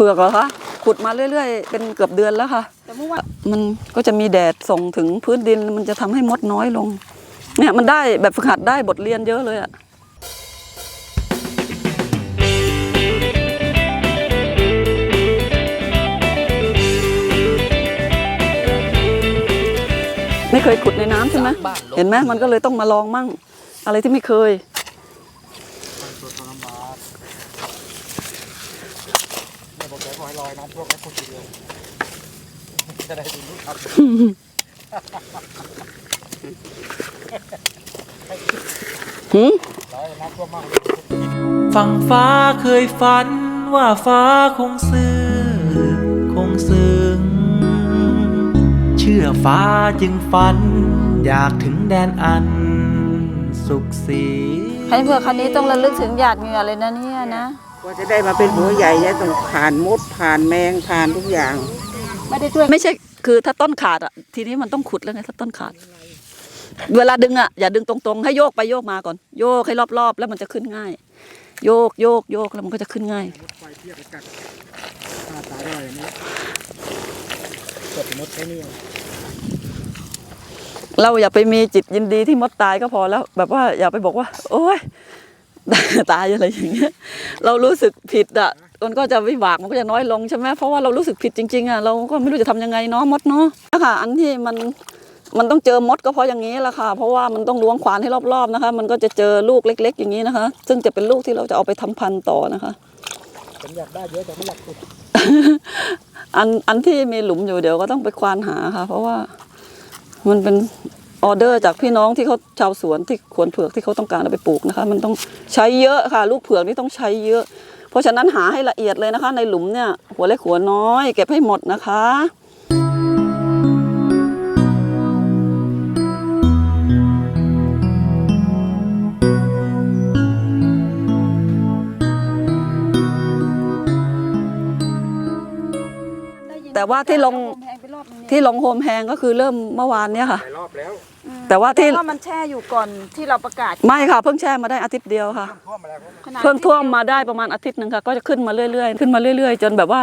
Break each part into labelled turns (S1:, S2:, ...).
S1: เผือกเหรอคะขุดมาเรื่อยๆ เป็นเกือบเดือนแล้วค่ะ
S2: แต่เมื่อวาน
S1: มันก็จะมีแดดส่งถึงพื้นดินมันจะทำให้มดน้อยลง เนี่ยมันได้แบบฝึกหัดได้บทเรียนเยอะเลยอะไม่เคยขุดในน้ำใช่ไหมเห็นไหมมันก็เลยต้องมาลองมั่ง อะไรที่ไม่เคย
S3: ตัวตัวน้ำบาสเนี่ยบอกแกบอกให้ลอยน้ำท่ วกแอปคนเดียวจะได้ดูลูกครับ
S1: หืม
S4: ฝั่งฟ้าเคยฝันว่าฟ้าคงซื่อคงซึ้งเชื่อฟ้าจึงฝัน อยากถึงแดนอันสุขสี
S2: คันเผื่อคันนี้ต้องระลึกถึงหยาดเหงื่อเลยนะเนี่ยนะ
S5: กว่าจะได้มาเป็นหัวใหญ่เนี่ยต้องผ่านมดผ่านแมงผ่านทุกอย่าง
S2: ไม่ได้ช่วย
S1: ไม่ใช่คือถ้าต้นขาดอะทีนี้มันต้องขุดแล้วไงถ้าต้นขาด เวลาดึงอะอย่าดึงตรงๆ ให้โยกไปโยกมาก่อน โยกให้รอบๆ แล้วมันจะขึ้นง่าย โยกโยกโยกแล้วมันก็จะขึ้นง่าย
S3: ไฟเทียบกัดฆ่าตาได้อย่างนี้กดมดแค่นี้เอง
S1: เราอย่าไปมีจิตยินดีที่มดตายก็พอแล้ว แบบว่าอย่าไปบอกว่า โอ๊ย ตายอะไรอย่างเงี้ย เรารู้สึกผิดอะมันก็จะวิบากมันก็จะน้อยลงใช่ไหมเพราะว่าเรารู้สึกผิดจริงๆอะเราก็ไม่รู้จะทำยังไงเนาะมดเนาะค่ะ อันที่มันมันต้องเจอมดก็เพราะอย่างนี้แหละค่ะ เพราะว่ามันต้องล้วงควานให้รอบๆนะคะ มันก็จะเจอลูกเล็ก ๆ อย่างนี้นะคะ ซึ่งจะเป็นลูกที่เราจะเอาไปทำพันธุ์ต่อนะคะ
S3: ผมอยากได้เยอะแต่ไม่อยากขุด
S1: อันอันที่มีหลุมอยู่เดี๋ยวก็ต้องไปควานหาค่ะ เพราะว่ามันเป็น ออเดอร์จากพี่น้องที่เขาชาวสวนที่ขวนเผือกที่เขาต้องการเอาไปปลูกนะคะ มันต้องใช้เยอะค่ะ ลูกเผือกนี่ต้องใช้เยอะ เพราะฉะนั้นหาให้ละเอียดเลยนะคะ ในหลุมเนี่ย หัวเล็กหัวน้อย เก็บให้หมดนะคะแต่ว่าที่ลง
S2: แพงไปรอบนึงเนี่ย
S1: ที่ลงโฮมแฮงก็คือเริ่มเมื่อวานเนี่ยค่ะ
S3: หลายรอบแล้ว
S1: แต่ว่าที่
S2: แต่ว่ามันแช่อยู่ก่อนที่เราประกาศ
S1: ไม่ค่ะเพิ่งแช่มาได้อาทิตย์เดียวค่ะ
S3: ท่วมมาแล้ว
S2: ขนาด
S1: เพิ่งท่วมมาได้ประมาณอาทิตย์หนึ่งค่ะ ก็จะขึ้นมาเรื่อยๆ ขึ้นมาเรื่อยๆ จนแบบว่า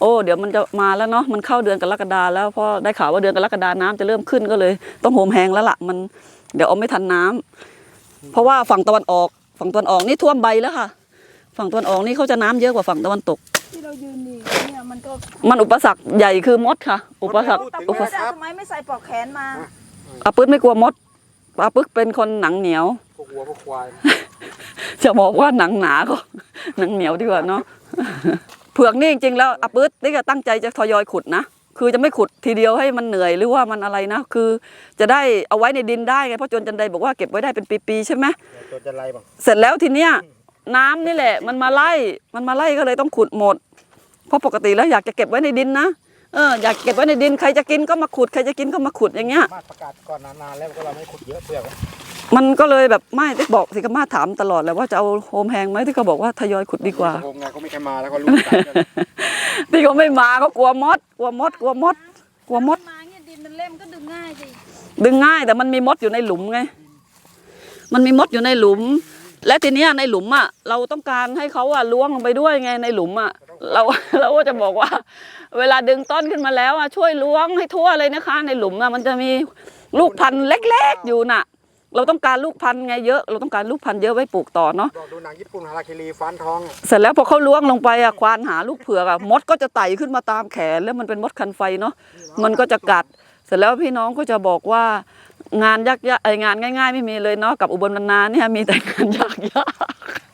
S1: โอ้เดี๋ยวมันจะมาแล้วเนาะมันเข้าเดือนกรกฎาแล้วเพราะได้ข่าวว่าเดือนกรกฎาน้ำจะเริ่มขึ้นก็เลย ต้องโฮมแฮงแล้วล่ะมันเดี๋ยวเอาไม่ทันน้ำเพราะว่าฝั่งตะวันออก ฝั่งตะวันออกนี่ท่วมใบแล้วค่ะ ฝั่งตะวันออกนี่เขาจะน้ำเยอะกว่าฝั่งตะวันตก
S2: ที่เรายืนนี่เนี่ยมันก็
S1: มันอุปสรรคใหญ่คือมดค่ะ อุปสรรค
S2: แต่
S1: อุป
S2: เพื่อ
S1: สรรค
S2: ทำไมไม่ใส่ปลอกแขนมา
S1: อาปึ๊ดไม่กลัวมดอาปึ๊ดเป็นคนหนังเหนียว
S3: พวกวัวพวกควาย
S1: จะบอกว่าหนังหนาก็หนังเหนียวดีกว่าเนาะเผือกนี่จริงๆแล้วอาปื๊ดนี่ก็ตั้งใจจะทยอยขุดนะคือจะไม่ขุดทีเดียวให้มันเหนื่อยหรือว่ามันอะไรนะ คือจะได้เอาไว้ในดินได้ไงเพราะจนจันไดบอกว่าเก็บไว้ได้เป็นปีๆใช่ไหม
S3: เดี๋ยวตัวจะไล่บ้าง
S1: เสร็จแล้วทีเนี้ยน้ำนี่แหละ มันมาไล่มันมาไล่ก็เลยต้องขุดหมด เพราะปกติแล้วอยากจะเก็บไว้ในดินนะ เอออยากเก็บไว้ในดินใครจะกินก็มาขุดใครจะกินก็มาขุดอย่างเงี้ย
S3: มาประกาศก่อนนานๆแล้วก็เราไม่ขุดเยอะเปลือก
S1: มันก็เลยแบบไม่ได้บอกสิกามาถามตลอดแหละว่าจะเอาโฮมแฮงไหมที่เขาบอกว่าทยอยขุดดีกว่า
S3: โฮมไงเขาไม่ใครมาแล้วก็รู้กัน
S1: ที่เขาไม่มาเขากลัวมด กลัวมด กลัวมด กลัวมด
S2: มาเนี่ยดินมันเล่มก็ดึงง่ายสิ
S1: ดึงง่ายแต่มันมีมดอยู่ในหลุมไง มันมีมดอยู่ในหลุม และทีเนี้ยในหลุมอะเราต้องการให้เขาอะล้วงลงไปด้วยไงในหลุมอะ เราเราก็จะบอกว่า เวลาดึงต้นขึ้นมาแล้วอะช่วยล้วงให้ทั่วเลยนะคะ ในหลุมอะมันจะมีลูกพันธุ์เล็กๆอยู่น่ะ เราต้องการลูกพันธุ์ไงเยอะ เราต้องการลูกพันธุ์เยอะไว้ปลูกต่อเนาะ
S3: บอกดูหนังญี่ปุ่นฮาราคิรีฟันทองอะ
S1: เสร็จแล้วพอเขาล้วงลงไปอะควานหาลูกเผือกอะมดก็จะไต่ขึ้นมาตามแขนแล้วมันเป็นมดคันไฟเนาะมันก็จะกัด เสร็จแล้วพี่น้องก็จะบอกว่างานยากๆไองานง่าย ๆ ไม่มีเลยเนาะกับอุบลบรรณาเนี่ยมีแต่งานยาก
S3: ไงว่าเจ้า
S1: ๆ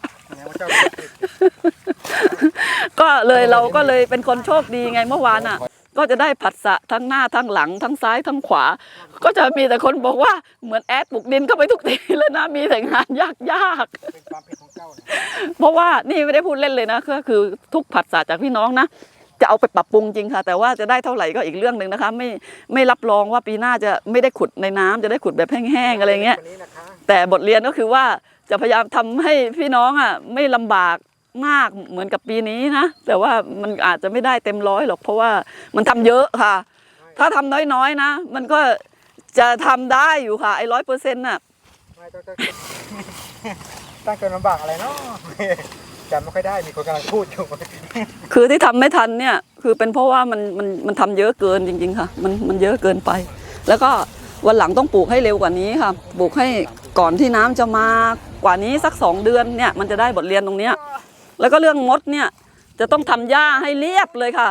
S1: ก็เลยเราก็เลยเป็นคนโชคดีไงเมื่อวานอะ ก็จะได้ผัสสะทั้งหน้าทั้งหลัง ทั้งซ้ายทั้งขวา ก็จะมีแต่คนบอกว่าเหมือนแอดปลุกดินเข้าไปทุกทีเลยนะมีแต่งานยากๆ
S3: เป็นความผิดของเพ
S1: ราะว่านี่ไม่ได้พูดเล่นเลยนะก็คือทุกผัสสะจากพี่น้องนะจะเอาไปปรับปรุงจริงค่ะ แต่ว่าจะได้เท่าไหร่ก็อีกเรื่องหนึ่งนะคะ ไม่ไม่รับรองว่าปีหน้าจะไม่ได้ขุดในน้ำจะได้ขุดแบบแห้งๆอะไรเงี้ย แต่บทเรียนก็คือว่า จะพยายามทำให้พี่น้องอะไม่ลำบากมากเหมือนกับปีนี้นะแต่ว่ามันอาจจะไม่ได้เต็มร้อยหรอกเพราะว่ามันทำเยอะค่ะ ถ้าทำน้อยๆนะ มันก็จะทำได้อยู่ค่ะไอ้ร้อยเปอร์เซ็นต์น่ะ
S3: ไม่เจ้าเจ้าตั้งเกินลำบากอะไรเนาะจำไม่ค่อยได้มีคนกำลังพูดอยู่
S1: คือที่ทำไม่ทันเนี่ยคือเป็นเพราะว่ามันมันมันทำเยอะเกินจริง ๆ ค่ะ มันมันเยอะเกินไป แล้วก็วันหลังต้องปลูกให้เร็วกว่านี้ค่ะปลูกให้ ก่อนที่น้ำจะมากว่านี้สักสองเดือนเนี่ยมันจะได้บทเรียนตรงเนี้ยแล้วก็เรื่องมดเนี่ยจะต้องทำหญ้าให้เรียบเลยค่ะ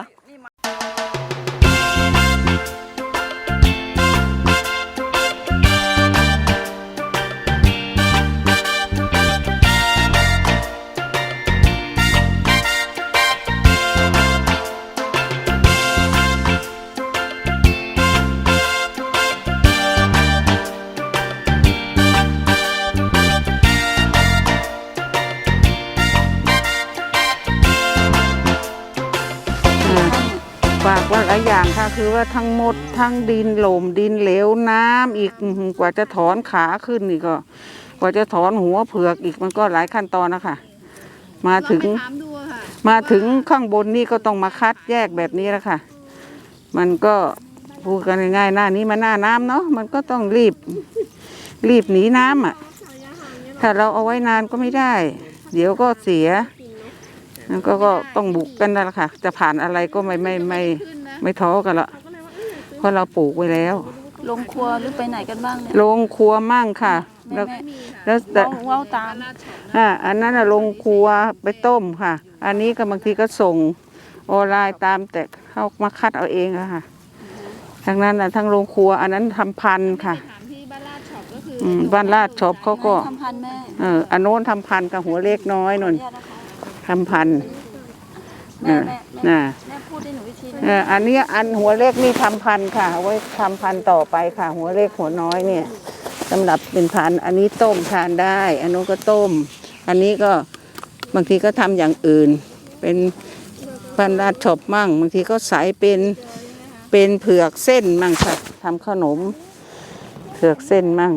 S5: ค่ะคือว่าทั้งหมดทั้งดินโหลมดินเหลวน้ำอีกอื้อหือกว่าจะถอนขาขึ้นนี่ก็ กว่าจะถอนหัวเผือกอีกมันก็หลายขั้นตอนนะคะมาถึงมาถึงข้างบนนี่ก็ต้องมาคัดแยกแบบนี้แล้วค่ะ มันก็พูดกันง่ายๆหน้านี้มันหน้าน้ำเนาะมันก็ต้องรีบรีบหนีน้ำอะ ถ้าเราเอาไว้นานก็ไม่ได้ เดี๋ยวก็เสียแล้วก็ก็ต้องบุกกันนั่นแหละค่ะ จะผ่านอะไรก็ไม่ไม่ไม่ไม่ ท้อกันละเพราะเราปลูกไว้แล้ว
S2: ลงครัวหรือไปไหนกันบ้างเนี่ย
S5: ลงครัวมั่งค่ะ แล้วแล้วแต่
S2: เว้าเว้าตาม
S5: อ่าอันนั้นน่ะลงครัวไปต้มค่ะ อันนี้ก็บางทีก็ส่งออนไลน์ตามแต่เข้ามาคัดเอาเองอะค่ะทั้งนั้นน่ะทั้งโรงครัว อันนั้นทำพันธุ์ค่ะอืมบ้านลาดช็อปเขาก็
S2: ทำพันธุ์แม่
S5: เอออันโน้นทำพันธุ์กับหัวเล็กน้อยนน
S2: ขออนุญาตนะคะ
S5: ทำพันธุ์
S2: แม่แม่แม่
S5: น่ะ
S2: แม่พูดให้หนูวิธี
S5: เอออันเนี้ยอันหัวเล็กนี่ทำพันธุ์ค่ะเอาไว้ทำพันธุ์ต่อไปค่ะ หัวเล็กหัวน้อยเนี่ยสำหรับเป็นพันธุ์อันนี้ต้มทานได้ อันนู้นก็ต้ม อันนี้ก็บางทีก็ทำอย่างอื่น เป็นพันธุ์ราดช็อปมั่งบางทีก็ใส่เป็นเป็นเผือกเส้นมั่งค่ะทำขนมเผือกเส้นมั่ง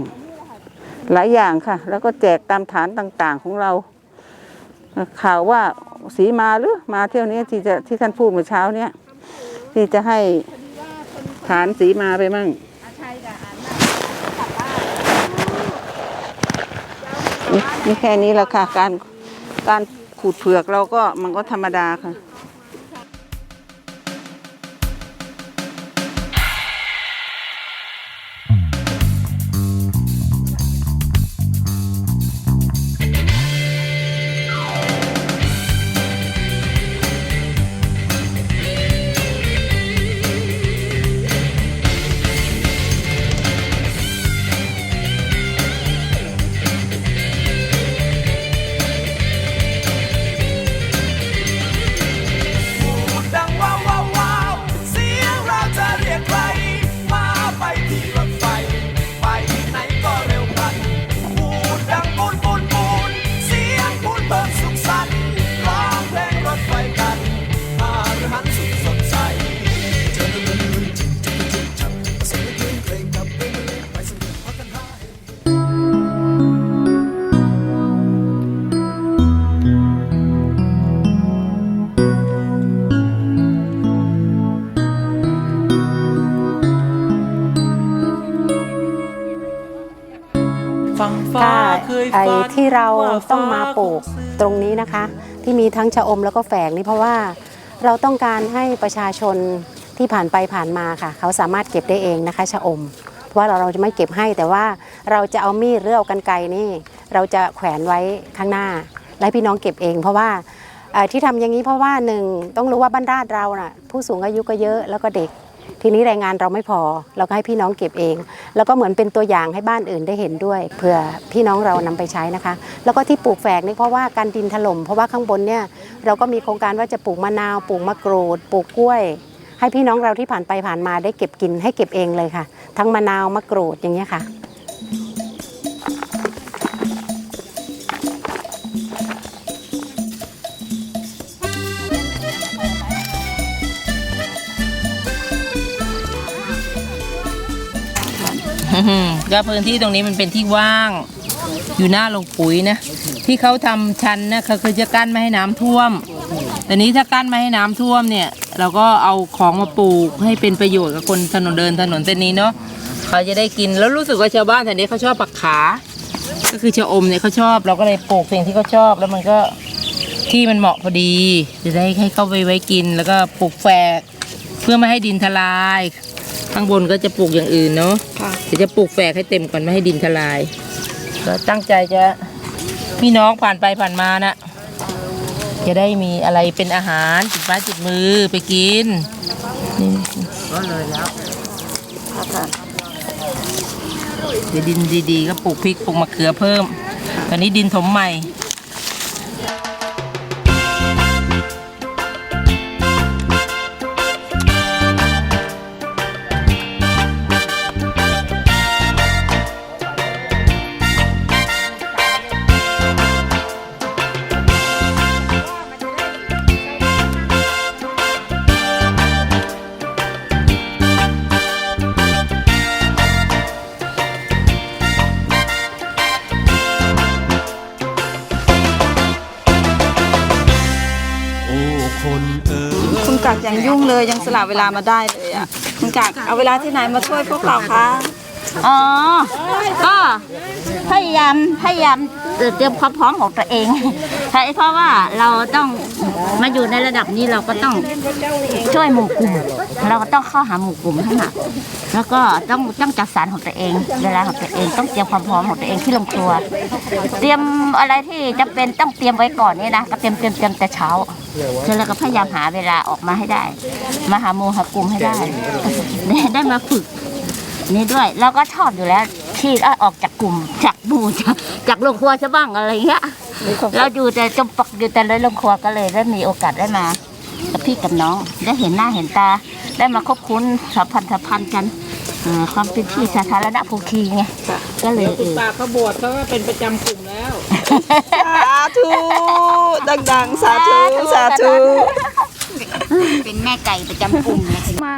S5: หลายอย่างค่ะ แล้วก็แจกตามฐานต่างๆของเรา ข่าวว่าสีมาหรือมาเที่ยวนี้ที่จะที่ท่านพูดเมื่อเช้าเนี้ยที่จะให้ฐานสีมาไปมั่งนี่แค่นี้แหละค่ะการการขูดเผือกเราก็มันก็ธรรมดาค่ะ
S6: ไอ้
S7: ที่เราต้องมาปลูกตรงนี้นะคะ ที่มีทั้งชะอมแล้วก็แฝกนี่เพราะว่าเราต้องการให้ประชาชนที่ผ่านไปผ่านมาค่ะ เขาสามารถเก็บได้เองนะคะชะอม เพราะว่าเราเราจะไม่เก็บให้แต่ว่าเราจะเอามีดหรือเอากันไกนี่ เราจะแขวนไว้ข้างหน้า และพี่น้องเก็บเอง เพราะว่าที่ทำอย่างนี้เพราะว่าหนึ่งต้องรู้ว่าบ้านราชเราน่ะผู้สูงอายุก็เยอะแล้วก็เด็ก ทีนี้แรงงานเราไม่พอ เราก็ให้พี่น้องเก็บเอง แล้วก็เหมือนเป็นตัวอย่างให้บ้านอื่นได้เห็นด้วยเผื่อพี่น้องเรานำไปใช้นะคะ แล้วก็ที่ปลูกแฝกนี่เพราะว่าการดินถล่มเพราะว่าข้างบนเนี่ยเราก็มีโครงการว่าจะปลูกมะนาวปลูกมะกรูดปลูกกล้วย ให้พี่น้องเราที่ผ่านไปผ่านมาได้เก็บกินให้เก็บเองเลยค่ะ ทั้งมะนาวมะกรูดอย่างเงี้ยค่ะ
S8: ก็พื้นที่ตรงนี้มันเป็นที่ว่าง อยู่หน้าลงปุ๋ยนะ ที่เขาทำชันนะเขาคือจะกั้นไม่ให้น้ำท่วม แต่นี้ถ้ากั้นไม่ให้น้ำท่วมเนี่ย เราก็เอาของมาปลูกให้เป็นประโยชน์กับคนถนนเดินถนนเส้นนี้เนาะเขาจะได้กินแล้วรู้สึกว่าชาวบ้านแถวนี้เขาชอบปักขา ก็คือชะอมเนี่ยเขาชอบ เราก็เลยปลูกสิ่งที่เขาชอบ แล้วมันก็ที่มันเหมาะพอดี จะได้ให้เข้าไปไว้กิน แล้วก็ปลูกแฝกเพื่อไม่ให้ดินทลาย ข้างบนก็จะปลูกอย่างอื่นเนาะ
S1: ค่ะ
S8: เดี๋ยวจะปลูกแฝกให้เต็มก่อนไม่ให้ดินทลายก็ตั้งใจจะพี่น้องผ่านไปผ่านมานะจะได้มีอะไรเป็นอาหารติดไม้ติดมือไปกินนี่ก็เลยแล้วเดี๋ยวดินดีๆ ก็ปลูกพริกปลูกมะเขือเพิ่ม ตอนนี้ดินถมใหม่
S4: เล
S2: ยยังสละเวลามาได้เลยอะคุณกักเอาเวลาที่ไหนมาช่วยพวกเราคะ
S9: อ๋อ ก็พยายามพยายามเตรียมความพร้อมของตัวเองใช่เพราะว่าเราต้องมาอยู่ในระดับนี้เราก็ต้องช่วยหมู่กลุ่ม เราก็ต้องเข้าหาหมู่กลุ่มให้มากแล้วก็ต้องต้องจัดสรรของตัวเอง เวลาของตัวเองต้องเตรียมความพร้อมของตัวเองที่ลงครัว เตรียมอะไรที่จำเป็นต้องเตรียมไว้ก่อนนี่นะก็เตรียมเตรียมเตรียมแต่เช้า แล้วก็พยายามหาเวลาออกมาให้ได้ มาหาหมู่หากลุ่มให้ได้ได้ ได้มาฝึกนี่ด้วยแล้วก็ชอบอยู่แล้ว ที่ได้ออกจากกลุ่มจากหมู่จากจากโรงครัวใช่บ้างอะไรเงี้ยเราอยู่แต่จมปักอยู่แต่ในโรงครัวก็เลยได้มีโอกาสได้มากับพี่กับน้องได้เห็นหน้าเห็นตา ได้มาคบคุ้นสัมพันธ์สัมพันธ์กันเอ่อความเป็นที่สาธารณภูคีไง ก็เลยเออ
S8: ปากเขาบวชเขาก็เป็นประจำกลุ่มแล้ว
S2: สาธุดังๆ สาธุ สาธุ
S9: เป็นแม่ไก่ประจำกลุ่มเลยมา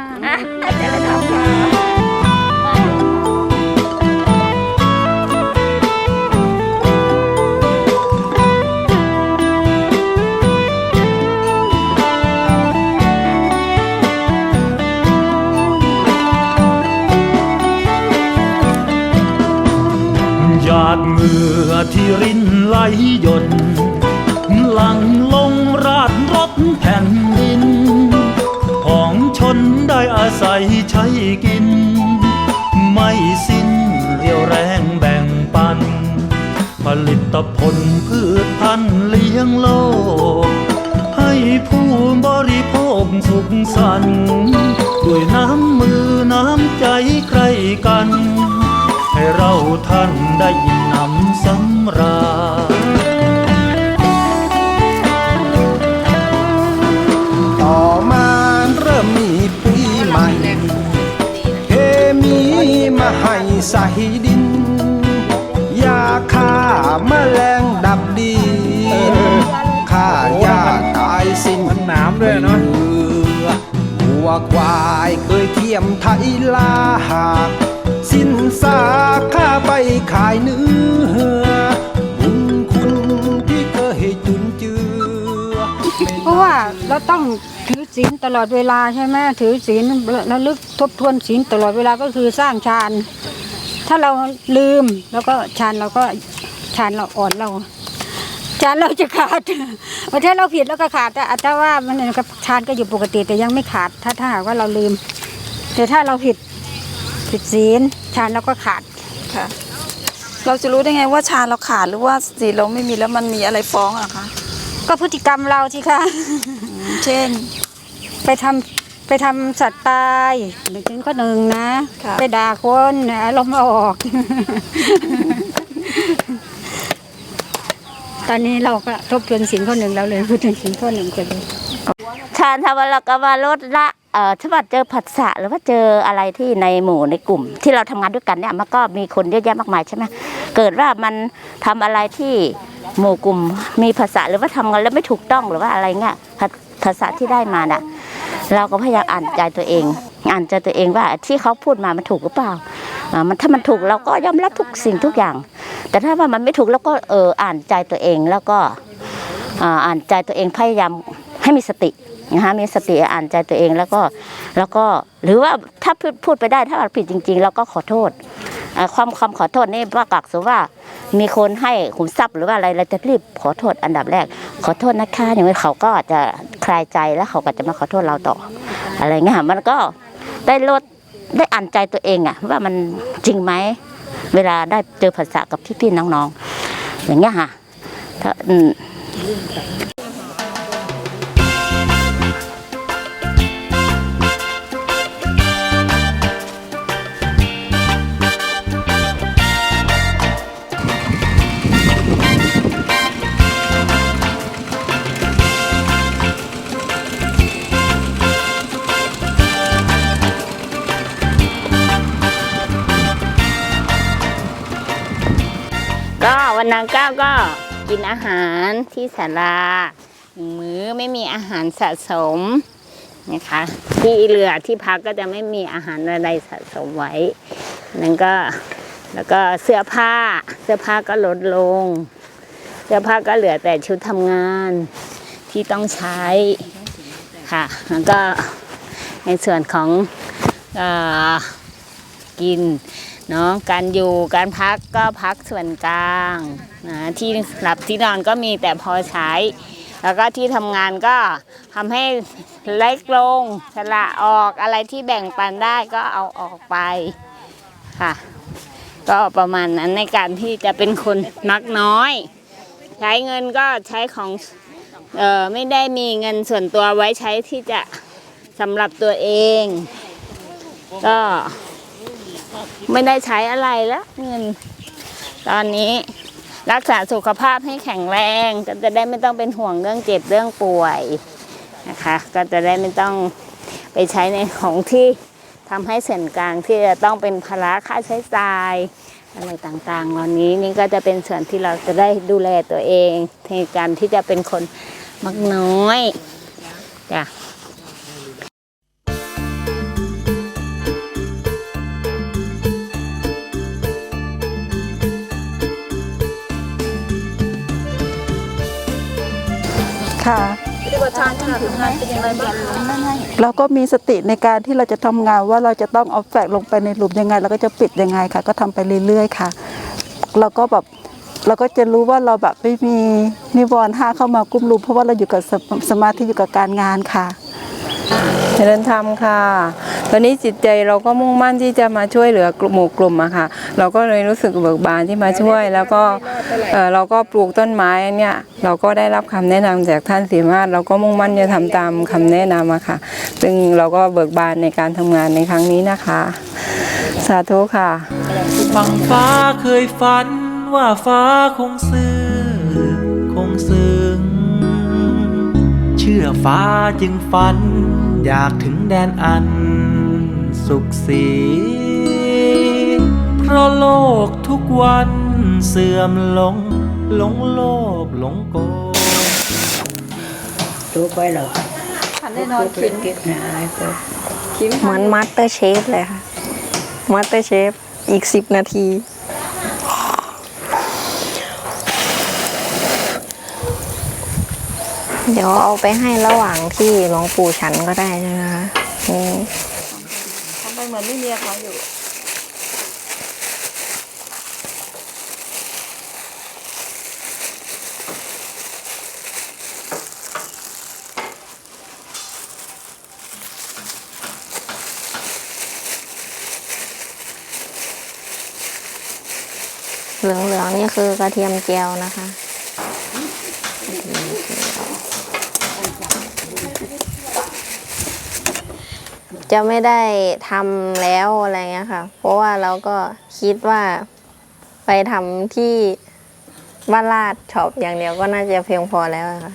S4: ผลพืชพันธุ์เลี้ยงโลก ให้ผู้บริโภคสุขสันต์ด้วยน้ำมือน้ำใจใครกัน ให้เราท่านได้
S3: ว
S6: ควายเคยเทียมไทยลาหากสินสาข้าไปขายเนื้อบุญคุณที่เคยจุนเจือ
S10: เพราะว่าเราต้องถือศีลตลอดเวลาใช่ไหมถือศีลระลึกทบทวนศีลตลอดเวลาก็คือสร้างฌานถ้าเราลืมแล้วก็ฌานเราก็ฌานเราอ่อนเรา ฌานเราจะขาดถ้าเราผิดแล้วก็ขาดแต่ถ้าว่ามันก็ฌานก็อยู่ปกติแต่ยังไม่ขาด ถ้าถ้าหากว่าเราลืม แต่ถ้าเราผิดผิดศีลฌานเราก็ขาด
S2: ค่ะ เราจะรู้ได้ไงว่าชาเราขาดหรือว่าสีเราไม่มีแล้วมันมีอะไรฟ้องอะคะ
S10: ก็พฤติกรรมเราสิคะ
S2: เช่น
S10: ไปทำไปทำสัตว์ตายหนึ่งถึงข้อหนึ่งนะ
S2: ค่ะ
S10: ไปด่าคนอารมณ์ออก ตอนนี้เราก็ทบทวนสินข้อหนึ่งแล้วเลยพูดถึงสินข้อหนึ่งกันเลย
S9: ชาญทำแล้วก็ว่าลดละเอ่อถ้าว่าเจอผัสสะหรือว่าเจออะไรที่ในหมู่ในกลุ่ม ที่เราทำงานด้วยกันเนี่ยมันก็มีคนเยอะแยะมากมายใช่ไหมเกิดว่ามันทำอะไรที่หมู่กลุ่มมีภาษาหรือว่าทำกันแล้วไม่ถูกต้องหรือว่าอะไรเงี้ยภาษาที่ได้มาน่ะเราก็พยายามอ่านใจตัวเอง อ่านใจตัวเองว่าที่เขาพูดมามันถูกหรือเปล่ามันถ้ามันถูกเราก็ยอมรับทุกสิ่งทุกอย่าง แต่ถ้าว่ามันไม่ถูกเราก็เอออ่านใจตัวเองแล้วก็อ่าอ่านใจตัวเองพยายามให้มีสตินะคะมีสติอ่านใจตัวเองแล้วก็แล้วก็หรือว่าถ้าพูดไปได้ถ้าเราผิดจริง ๆ เราก็ขอโทษอ่ามความขอโทษนี่ว่ากักสมว่า มีคนให้ขุมทรัพย์หรือว่าอะไรเราจะรีบขอโทษอันดับแรก
S11: ขอโทษนะคะอย่างนี้เขาก็จจะคลายใจแล้วเขาก็จะมาขอโทษเราต่อ อะไรเงี้ยค่ะมันก็ได้ลดได้อ่านใจตัวเองอะว่ามันจริงไหม เวลาได้เจอภาษากับพี่ๆน้องๆ อย่างเงี้ยค่ะถ้า นนั้นก้าวก็กินอาหารที่ศาลาหนึ่งมื้อไม่มีอาหารสะสมนะคะ ที่เรือที่พักก็จะไม่มีอาหารอะไรสะสมไว้ นั่นก็แล้วก็เสื้อผ้าเสื้อผ้าก็ลดลง เสื้อผ้าก็เหลือแต่ชุดทำงานที่ต้องใช้ค่ะแล้วก็ในส่วนของอกิน เนาะการอยู่การพักก็พักส่วนกลางนะที่หลับที่นอนก็มีแต่พอใช้ แล้วก็ที่ทำงานก็ทำให้เล็กลงสละออกอะไรที่แบ่งปันได้ก็เอาออกไปค่ะ ก็ประมาณนั้นในการที่จะเป็นคนมักน้อย ใช้เงินก็ใช้ของเออไม่ได้มีเงินส่วนตัวไว้ใช้ที่จะสำหรับตัวเอง ก็ ไม่ได้ใช้อะไรแล้วเงิน ตอนนี้รักษาสุขภาพให้แข็งแรงก็จะได้ไม่ต้องเป็นห่วงเรื่องเจ็บเรื่องป่วยนะคะ ก็จะได้ไม่ต้องไปใช้ในของที่ทำให้เส่วนกลางที่จะต้องเป็นภาระค่าใช้จ่ายอะไรต่างๆเหล่านี้นี่ก็จะเป็นส่วนที่เราจะได้ดูแลตัวเองในการที่จะเป็นคนมักน้อยจ้ะ
S2: ค่ะ
S12: เราก็มีสติในการที่เราจะทำงานว่าเราจะต้องเอาแฟกลงไปในหลุมยังไงเราก็จะปิดยังไงค่ะ ก็ทำไปเรื่อยๆค่ะ เราก็แบบเราก็จะรู้ว่าเราแบบไม่มีนิวรณ์ห้าเข้ามากุ้มลุมเพราะว่าเราอยู่กับสมสมาธิอยู่กับการงานค่ะ
S13: เจริญธรรมค่ะ ตอนนี้จิตใจเราก็มุ่งมั่นที่จะมาช่วยเหลือกลุ่มหมู่กลุ่มอะค่ะ เราก็เลยรู้สึกเบิกบานที่มาช่วย แล้วก็เราก็ปลูกต้นไม้เนี่ยเราก็ได้รับคำแนะนำจากท่านสีมาศเราก็มุ่งมั่นจะทำตามคำแนะนำอะค่ะ ซึ่งเราก็เบิกบานในการทำงานในครั้งนี้นะคะ สาธุค่ะ
S4: ฝั่งฟ้าเคยฝันว่าฟ้าคงซื่อคงซึ้งเชื่อฟ้าจึงฝัน อยากถึงแดนอัน สุขสี เพราะโลกทุกวันเสื่อมลง หลงโลภหลงโก
S2: เหมือนมาสเตอร์เชฟเลยค่ะมาสเตอร์เชฟอีกสิบนาทีเดี๋ยวเอาไปให้ระหว่างที่หลวงปู่ฉันก็ได้ใช่ไหมคะนี่
S14: ทำไม เหมือนไม่มีเขาอยู่
S2: เหลืองๆนี่คือกระเทียมเจียวนะคะ จะไม่ได้ทำแล้วอะไรเงี้ยค่ะ เพราะว่าเราก็คิดว่าไปทำที่บ้านลาดช็อปอย่างเดียวก็น่าจะเพียงพอแล้วอะค่ะ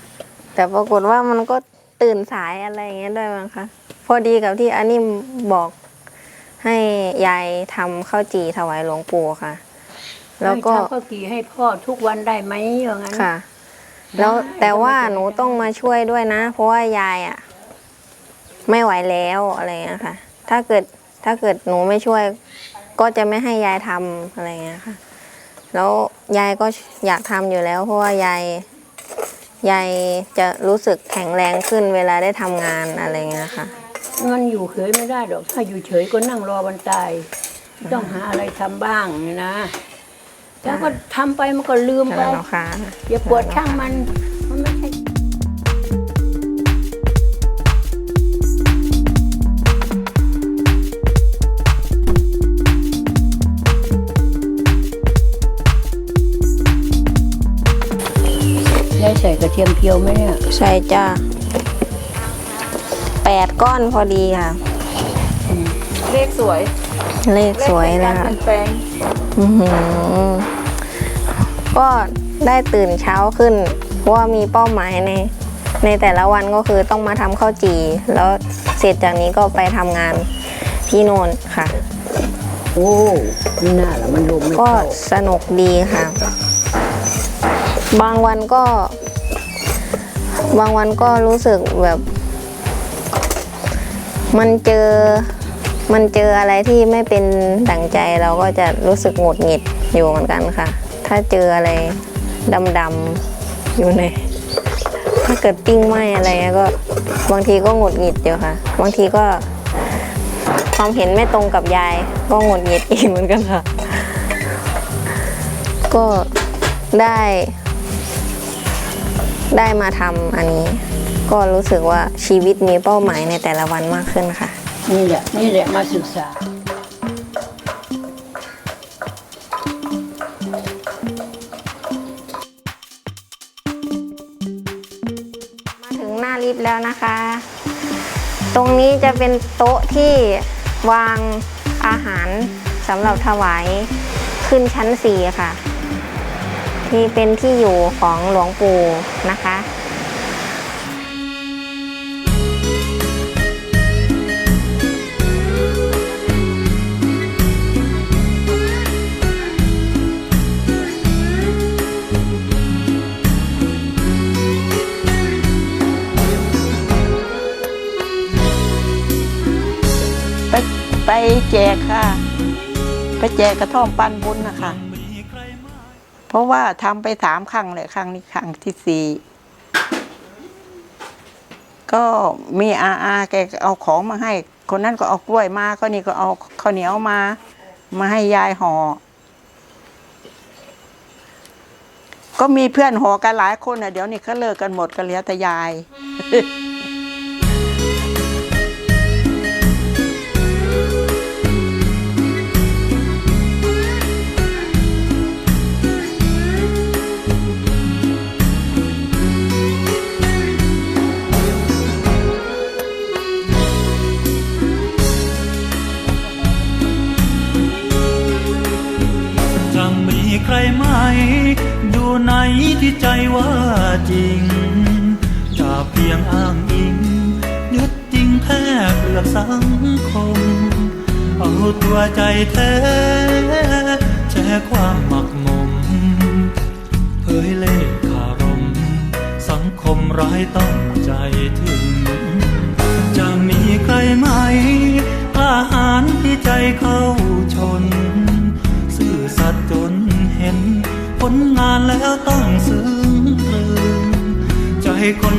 S2: แต่ปรากฏว่ามันก็ตื่นสายอะไรอย่างเงี้ยด้วยมั้งคะพอดีกับที่อันนี้บอกให้ยายทำข้าวจี่ถวายหลวงปู่ค่ะ แล้วก็
S15: ให้ทำข้าวกี่ให้พ่อทุกวันได้ไหมอย่างนั้น
S2: ค่ะ แล้วแต่ว่าหนูต้องมาช่วยด้วยนะ เพราะว่ายายอะ ไม่ไหวแล้วอะไรเงี้ยค่ะ ถ้าเกิดถ้าเกิดหนูไม่ช่วย ก็จะไม่ให้ยายทำอะไรเงี้ยค่ะ แล้วยายก็อยากทำอยู่แล้ว เพราะว่ายายยายจะรู้สึกแข็งแรงขึ้นเวลาได้ทำงานอะไรเงี้ยค่ะ
S15: มันอยู่เฉยไม่ได้หรอก ถ้าอยู่เฉยก็นั่งรอวันตาย ต้องหาอะไรทำบ้างนะ แล้วก็ทำไปมันก็ลืมไป
S2: แล้วค่ะ
S15: อย่าปวดช่างมัน เทียมเจียวไหมเนี่ย
S2: ใช่จ้าแปดก้อนพอดีค่ะ
S1: เลขสวย
S2: เลขสวยเลยค่ะ
S1: เปลี่ยนแปลง
S2: อื้อหือก็ได้ตื่นเช้าขึ้นเพราะว่ามีเป้าหมายใน ในแต่ละวันก็คือต้องมาทำข้าวจี่แล้วเสร็จจากนี้ก็ไปทำงานที่โน่นค่ะ
S15: โอ้นี่น่าละมันลมไม่
S2: ก็
S15: เข้า
S2: สนุกดีค่ะ บางวันก็ บางวันก็รู้สึกแบบ มันเจอมันเจออะไรที่ไม่เป็นดั่งใจเราก็จะรู้สึกหงุดหงิดอยู่เหมือนกันค่ะ ถ้าเจออะไรดำๆอยู่ในถ้าเกิดปิ้งไหมอะไรก็บางทีก็หงุดหงิดอยู่ค่ะ บางทีก็ความเห็นไม่ตรงกับยาย ก็หงุดหงิดอีกเหมือนกันค่ะ ก็ได้ ได้มาทำอันนี้ ก็รู้สึกว่าชีวิตมีเป้าหมายในแต่ละวันมากขึ้นค่ะ
S15: นี่แหละนี่แหละมาศึกษา
S2: มาถึงหน้าลิฟต์แล้วนะคะ ตรงนี้จะเป็นโต๊ะที่วางอาหารสำหรับถวายขึ้นชั้นสี่ค่ะ ที่เป็นที่อยู่ของหลวงปู่นะคะ
S16: ไปไปแจกค่ะ ไปแจกกระท่อมปันบุญนะคะ ราะว่าทำไปสามครั้งเลยครั้งนี้ครั้งที่สี่ก็มีอาอาแกเอาของมาให้ คนนั้นก็เอากล้วยมาคนนี้ก็เอาข้าวเหนียวมา มาให้ยายห่อก็มีเพื่อนห่อกันหลายคนอะเดี๋ยวนี้เขาเลิกกันหมดก็เหลือแต่ยาย
S4: ว่าจริงจะเพียงอ้างอิง ยึดจริงแทบเปลือกสังคม เอาตัวใจแท้แชร์ความหมักหมม เผยเล่ห์คารม สังคมร้ายต้องใจถึง จะมีใครไหมกล้าหาญที่ใจเข้าชน ซื่อสัตย์จนเห็น ผลงานแล้วต้องซึ้ง ตรึงใจคน